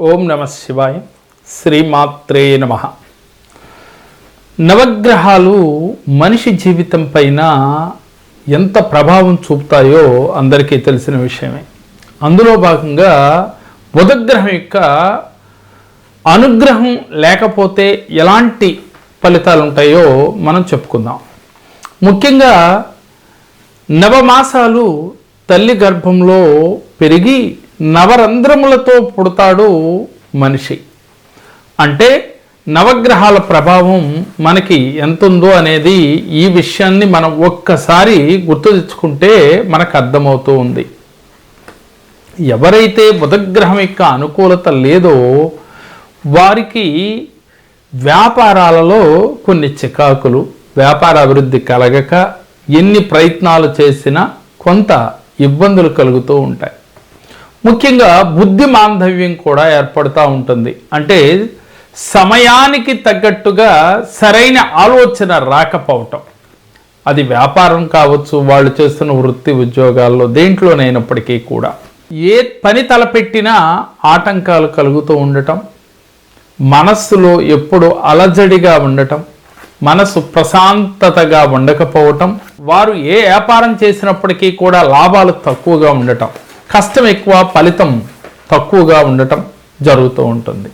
ఓం నమ శివాయ శ్రీమాత్రే నమ. నవగ్రహాలు మనిషి జీవితం పైన ఎంత ప్రభావం చూపుతాయో అందరికీ తెలిసిన విషయమే. అందులో భాగంగా బుధగ్రహం యొక్క అనుగ్రహం లేకపోతే ఎలాంటి ఫలితాలు ఉంటాయో మనం చెప్పుకుందాం. ముఖ్యంగా నవమాసాలు తల్లి గర్భంలో పెరిగి నవరంధ్రములతో పుడతాడు మనిషి. అంటే నవగ్రహాల ప్రభావం మనకి ఎంత ఉందో అనేది ఈ విషయాన్ని మనం ఒక్కసారి గుర్తు తెచ్చుకుంటే మనకు అర్థమవుతూ ఉంది. ఎవరైతే బుధగ్రహం యొక్క అనుకూలత లేదో వారికి వ్యాపారాలలో కొన్ని చికాకులు వ్యాపార అభివృద్ధి కలగక ఎన్ని ప్రయత్నాలు చేసినా కొంత ఇబ్బందులు కలుగుతూ ఉంటాయి. ముఖ్యంగా బుద్ధి మాంధవ్యం కూడా ఏర్పడుతూ ఉంటుంది. అంటే సమయానికి తగ్గట్టుగా సరైన ఆలోచన రాకపోవటం. అది వ్యాపారం కావచ్చు వాళ్ళు చేస్తున్న వృత్తి ఉద్యోగాల్లో దేంట్లోనైనప్పటికీ కూడా. ఏ పని తలపెట్టినా ఆటంకాలు కలుగుతూ ఉండటం మనస్సులో ఎప్పుడు అలజడిగా ఉండటం మనసు ప్రశాంతతగా ఉండకపోవటం వారు ఏ వ్యాపారం చేసినప్పటికీ కూడా లాభాలు తక్కువగా ఉండటం. కష్టం ఎక్కువ ఫలితం తక్కువగా ఉండటం జరుగుతూ ఉంటుంది.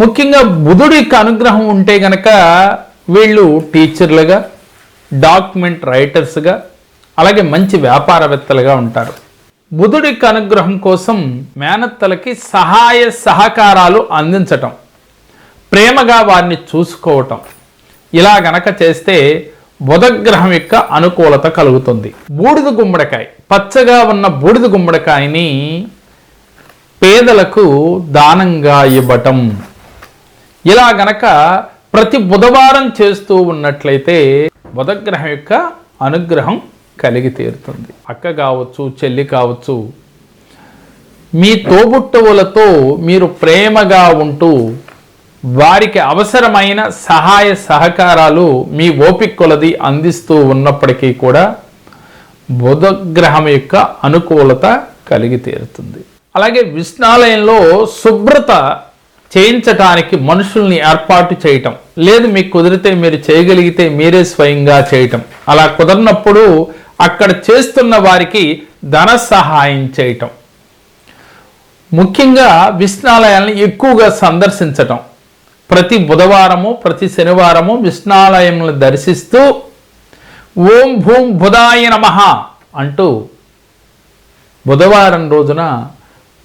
ముఖ్యంగా బుధుడి యొక్క అనుగ్రహం ఉంటే గనక వీళ్ళు టీచర్లుగా డాక్యుమెంట్ రైటర్స్గా అలాగే మంచి వ్యాపారవేత్తలుగా ఉంటారు. బుధుడి యొక్క అనుగ్రహం కోసం మేనత్తలకి సహాయ సహకారాలు అందించటం ప్రేమగా వారిని చూసుకోవటం ఇలా గనక చేస్తే బుధగ్రహం యొక్క అనుకూలత కలుగుతుంది. బూడిద గుమ్మడికాయ పచ్చగా ఉన్న బూడిద గుమ్మడికాయని పేదలకు దానంగా ఇవ్వటం. ఇలా గనక ప్రతి బుధవారం చేస్తూ ఉన్నట్లయితే బుధగ్రహం యొక్క అనుగ్రహం కలిగి తీరుతుంది. అక్క కావచ్చు చెల్లి కావచ్చు మీ తోబుట్టువులతో మీరు ప్రేమగా ఉంటూ వారికి అవసరమైన సహాయ సహకారాలు మీ ఓపిక కొలది అందిస్తూ ఉన్నప్పటికీ కూడా బుధగ్రహం యొక్క అనుకూలత కలిగి తీరుతుంది. అలాగే విష్ణాలయంలో శుభ్రత చేయించటానికి మనుషుల్ని ఏర్పాటు చేయటం. లేదు మీకు కుదిరితే మీరు చేయగలిగితే మీరే స్వయంగా చేయటం. అలా కుదరినప్పుడు అక్కడ చేస్తున్న వారికి ధన సహాయం చేయటం. ముఖ్యంగా విష్ణాలయాలను ఎక్కువగా సందర్శించటం. ప్రతి బుధవారము ప్రతి శనివారము విష్ణాలయములను దర్శిస్తూ ఓం భూం బుధాయ నమ అంటూ బుధవారం రోజున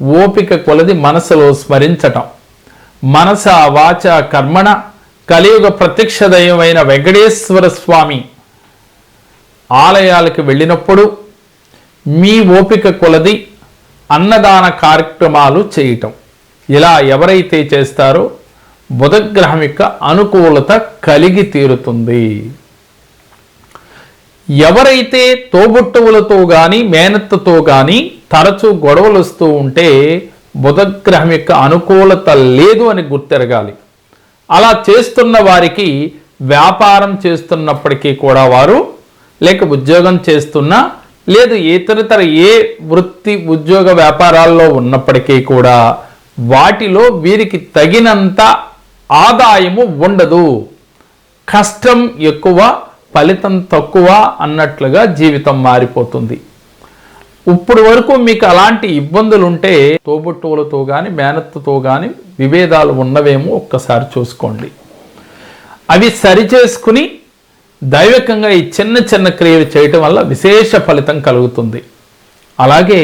ఓపిక కొలది మనసులో స్మరించటం. మనస వాచ కర్మణ కలియుగ ప్రత్యక్ష దైవమైన వెంకటేశ్వర స్వామి ఆలయాలకు వెళ్ళినప్పుడు మీ ఓపిక కొలది అన్నదాన కార్యక్రమాలు చేయటం. ఇలా ఎవరైతే చేస్తారో బుధగ్రహం యొక్క అనుకూలత కలిగి తీరుతుంది. ఎవరైతే తోబుట్టువులతో కానీ మేనత్తతో కానీ తరచూ గొడవలు వస్తూ ఉంటే బుధగ్రహం యొక్క అనుకూలత లేదు అని గుర్తెరగాలి. అలా చేస్తున్న వారికి వ్యాపారం చేస్తున్నప్పటికీ కూడా వారు లేక ఉద్యోగం చేస్తున్నా లేదు ఇతరతర ఏ వృత్తి ఉద్యోగ వ్యాపారాల్లో ఉన్నప్పటికీ కూడా వాటిలో వీరికి తగినంత ఆదాయము ఉండదు. కష్టం ఎక్కువ ఫలితం తక్కువ అన్నట్లుగా జీవితం మారిపోతుంది. ఇప్పుడు వరకు మీకు అలాంటి ఇబ్బందులు ఉంటే తోబుట్టువులతో కానీ మేనత్తుతో కానీ విభేదాలు ఉన్నవేమో ఒక్కసారి చూసుకోండి. అవి సరిచేసుకుని దైవికంగా ఈ చిన్న చిన్న క్రియలు చేయటం వల్ల విశేష ఫలితం కలుగుతుంది. అలాగే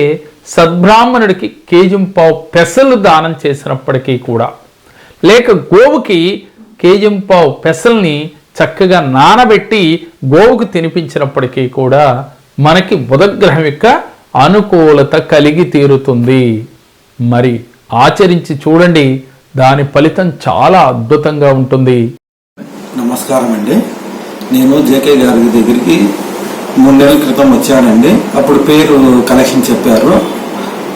సద్బ్రాహ్మణుడికి కేజింపావు పావు పెసలు దానం చేసినప్పటికీ కూడా లేక గోవుకి కేజీ పావు పెసల్ని చక్కగా నానబెట్టి గోవుకు తినిపించినప్పటికీ కూడా మనకి బుధగ్రహం యొక్క అనుకూలత కలిగి తీరుతుంది. మరి ఆచరించి చూడండి. దాని ఫలితం చాలా అద్భుతంగా ఉంటుంది. నమస్కారం అండి. నేను జేకే గారి దగ్గరికి మూడు నెలల క్రితం వచ్చానండి. అప్పుడు పేరు కలెక్షన్ చెప్పారు.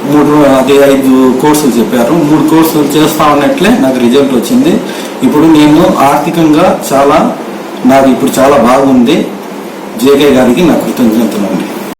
మూడు అదే ఐదు కోర్సులు చెప్పారు. మూడు కోర్సులు చేస్తా ఉన్నట్లే నాకు రిజల్ట్ వచ్చింది. ఇప్పుడు నేను ఆర్థికంగా చాలా నాకు ఇప్పుడు చాలా బాగుంది. జేకే గారికి నా కృతజ్ఞతలు అండి